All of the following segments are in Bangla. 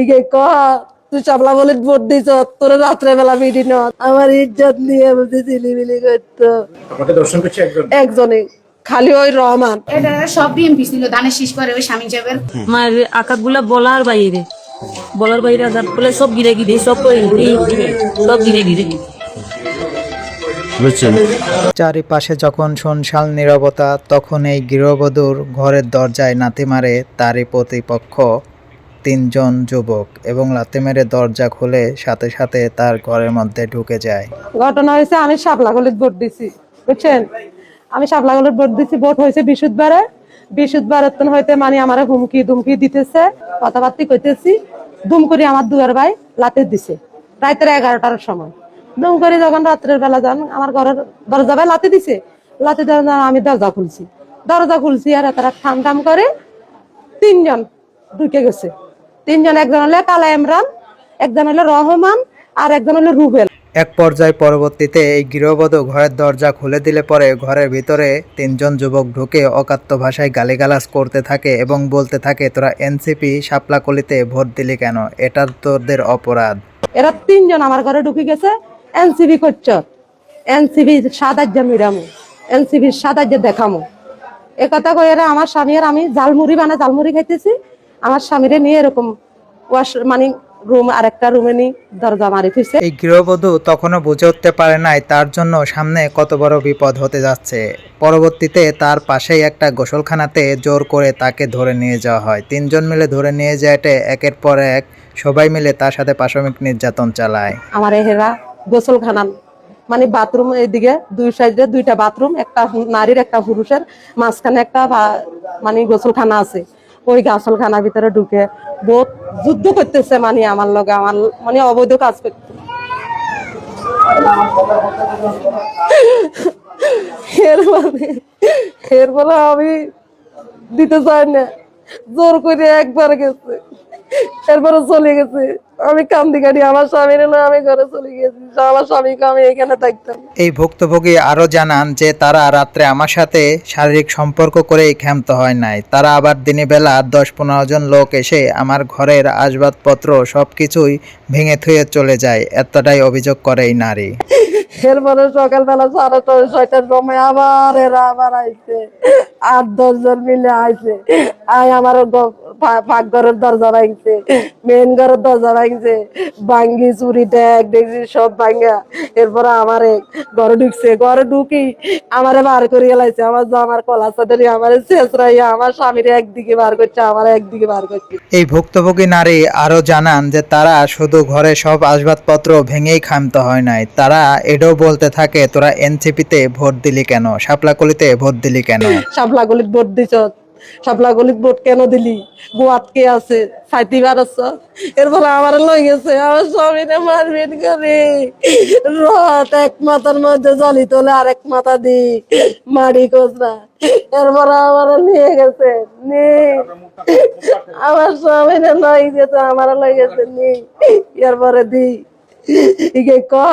ইগে কহ তুই চাপলা বলে ভোট দিছ তোর রাত্রে বেলা মিটিং আমার ইজ্জত নিয়ে বলতে চিলিমিলি করতো। আমাকে দর্শন করছে একজন? একজনে খালি ওই রহমান। এটা সব বিএমপি ছিল ধানের শীষ করে ওই স্বামী সাহেবের। মার আকাশগুলা বলার বাইরে। বলার বাইরে বলে সব গিরে গিরে সব সব গিরে গিরে চারিপাশে যখন শুনশাল নীরবতা তখন এই গৃহবধূর ঘরের দরজায় নাতি মারে তারই প্রতিপক্ষ। তিনজন যুবক এবং লাথি মেরে দরজা খুলে সাথে সাথে তার ঘরের মধ্যে ঢুকে যায়। ঘটনা হয়েছে, আমি সাপলাগলিত ভোট দিছি, বুঝছেন? আমি সাপলাগলিত ভোট দিছি, ভোট হয়েছে বৃহস্পতিবারের তখন হইতে মানে আমার হুমকি দুমকি দিতেছে, কথাবার্তি কইতেছি। দুম করে আমার দুয়ার ভাই লাতে দিছে, রাতের এগারোটার সময়। দুম করে যখন রাত্রের বেলা যান, আমার ঘরের দরজা ভাই লাতে দিছে। লাতে দেওয়ার আমি দরজা খুলছি। দরজা খুলছি আর তারা ঠাম ঠাম করে তিনজন ঢুকে গেছে। তিনজন একজন হলো কালা ইমরান একজন হলো রহমান আর একজন হলো রুবেল। এক পর্যায়ে পরবর্তীতে এই গৃহবধূ ঘরের দরজা খুলে দিলে পরে ঘরের ভিতরে তিনজন যুবক ঢুকে অকাত্য ভাষায় গালিগালাজ করতে থাকে এবং বলতে থাকে তোরা এনসিপি শাপলাকলিতে ভোট দিলি কেন? এটা তোদের অপরাধ। এরা তিনজন আমার ঘরে ঢুকে গেছে এনসিবি করছ এনসিবি সাদাজ্য মিরামু এনসিবি সাদাজ্য দেখামু। এ কথা কই এরা আমার স্বামী আর আমি জালমুড়ি বানা জালমুড়ি খাইতেছি আমার স্বামীরে নিয়ে এরকম ওয়াশ মানে রুম আরেকটা রুমে নি দরজা মারি ফিরছে এই গৃহবধূ তখনও বুঝে উঠতে পারে নাই তার জন্য সামনে কত বড় বিপদ হতে যাচ্ছে। পরবর্তীতে তার পাশেই একটা গোসলখানাতে জোর করে তাকে ধরে নিয়ে যাওয়া হয়। তিনজন মিলে ধরে নিয়ে যেতে একের পর এক সবাই মিলে তার সাথে পাশবিক নির্যাতন চালায়। আমার এহেরা গোসল খানান মানে বাথরুম এইদিকে দুই সাইডে দুইটা বাথরুম একটা নারীর একটা পুরুষের মাঝখানে একটা মানে গোসলখানা আছে। ওই গোসলখানার ভিতরে ঢুকে বহুত যুদ্ধ করতেছে মানে আমার লগে, আমার মানে অবৈধ কাজ করতে মানে আমি দিতে চাই না। জোর করে একবার গেছে। এরপরে চলে গেছে। আমি কান্দি কাটি আমার স্বামী না আমি ঘরে চলে গেছি আমার স্বামীকে আমি এখানে থাকতাম। এই ভুক্তভোগী আরও জানান যে, তারা রাত্রে আমার সাথে শারীরিক সম্পর্ক করেই ক্ষান্ত হয় নাই। তারা আবার দিনে বেলা দশ পনেরো জন লোক এসে আমার ঘরের আসবাবপত্র সব কিছুই ভেঙে থুয়ে চলে যায়। এতটাই অভিযোগ করে এই নারী। এরপরে সকালবেলা সাড়ে ছয়টার সময় আবার এরা আবার আইছে। আট, দশ জন মিলে আইছে। আই আমার পাক ঘরের দরজা ভাঙছে মেন ঘরের দরজা ভাঙছে। চুরি, ট্যাগ, দেখছি সব ভাঙ্গা। এরপরে আমারে ঘরে ঢুকছে। ঘরে ঢুকি আমারে বার করে গেলাইছে আমার আমার কলা চাদরি আমার শেষরাইয়া আমার স্বামীর একদিকে বার করছে, আমার একদিকে বার করছে। এই ভুক্তভোগী নারী আরও জানান যে তারা শুধু ঘরে সব আসবাবপত্র ভেঙেই খামতে হয় নাই। তারা এটাও বলতে থাকে, তোরা এনসিপিতে ভোট দিলি কেন? শাপলাকলিতে ভোট দিলি কেন? শাপলা গলিত ভোট দিছ। শাপলা গলিত ভোট কেন দিলি? গোয়াত কে আছে? সাইতি বারছ এর ফলে আমার লই গেছে। আমার স্বামীরে মারপিট করে। রথ এক মাথার মধ্যে জলি তোলে আরেক মাথা দি মারি কোসরা এরপরে আমার নিয়ে গেছে। নি। আমার স্বামীরে লই গেছে, আমার লই গেছে, নি। এরপরে দি ইগে কহ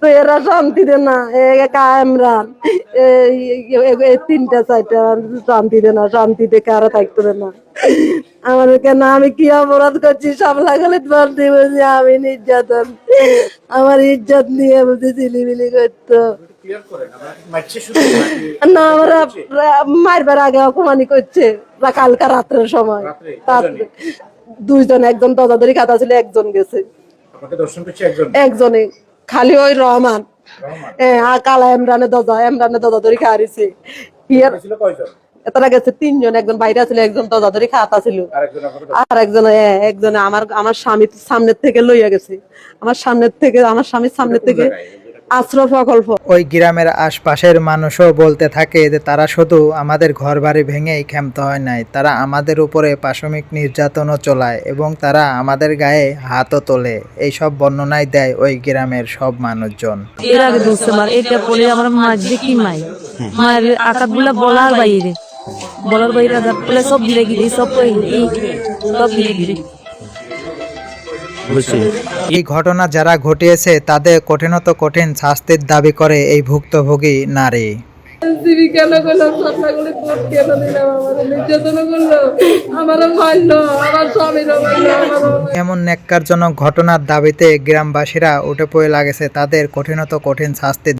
তো এরা শান্তি দে না কামরান তিনটা চারটা না থাকতে না। আমার কেন আমি কি অপরাধ করছি? সব লাগালে বলতে বলছি আমি নির্যাতন। আমার ইজ্জত নিয়ে বলতে চিলিমিলি করতো। না আমরা মারবার আগে অপমানি করছে। কালকা রাত্রের সময়। দুইজন একজন দজাদরি খাতা ছিল একজন গেছে। একজনে? খালি ওই রহমান। হ্যাঁ কালা এমরানের দজা এমরানের দজা ধরে খাওয়ারিছে ইয়ার তারা গেছে তিনজন একজন বাইরে ছিল একজন দজা ধরে খাতা ছিল আর একজন একজন আমার আমার স্বামীর সামনের থেকে লইয়া গেছে। আমার সামনের থেকে আমার স্বামীর সামনের থেকে আশ্রয় প্রকল্প। ওই গ্রামের আশপাশের মানুষও বলতে থাকে যে তারা শুধু আমাদের ঘর বাড়ি ভেঙেই ক্ষান্ত হয় নাই তারা আমাদের উপরে পাশবিক নির্যাতনও চলায় এবং তারা আমাদের গায়ে হাতও তোলে। এইসব বর্ণনায় দেয় ওই গ্রামের সব মানুষজন। এর আগে মার এটা পরে আমার মাঝে কি মাই? মায়ের বলার বাইরে। বলার বাইরে সব গিরে গিরে সব সব গিরে গিরে এই ঘটনা যারা ঘটিয়েছে তাদের কঠিনত কঠিন শাস্তির দাবি করে এই ভুক্তভোগী নারী। সিবি কেন করল? স্বপ্নগুলি ভোট কেন দিলাম আমার নির্যাতন করল আমারও মারলো আমার স্বামীরও মারলো এমন ন্যাক্কারজনক ঘটনার দাবিতে গ্রামবাসীরা উঠে পড়ে লাগেছে। তাদের কঠিনত কঠিন শাস্তি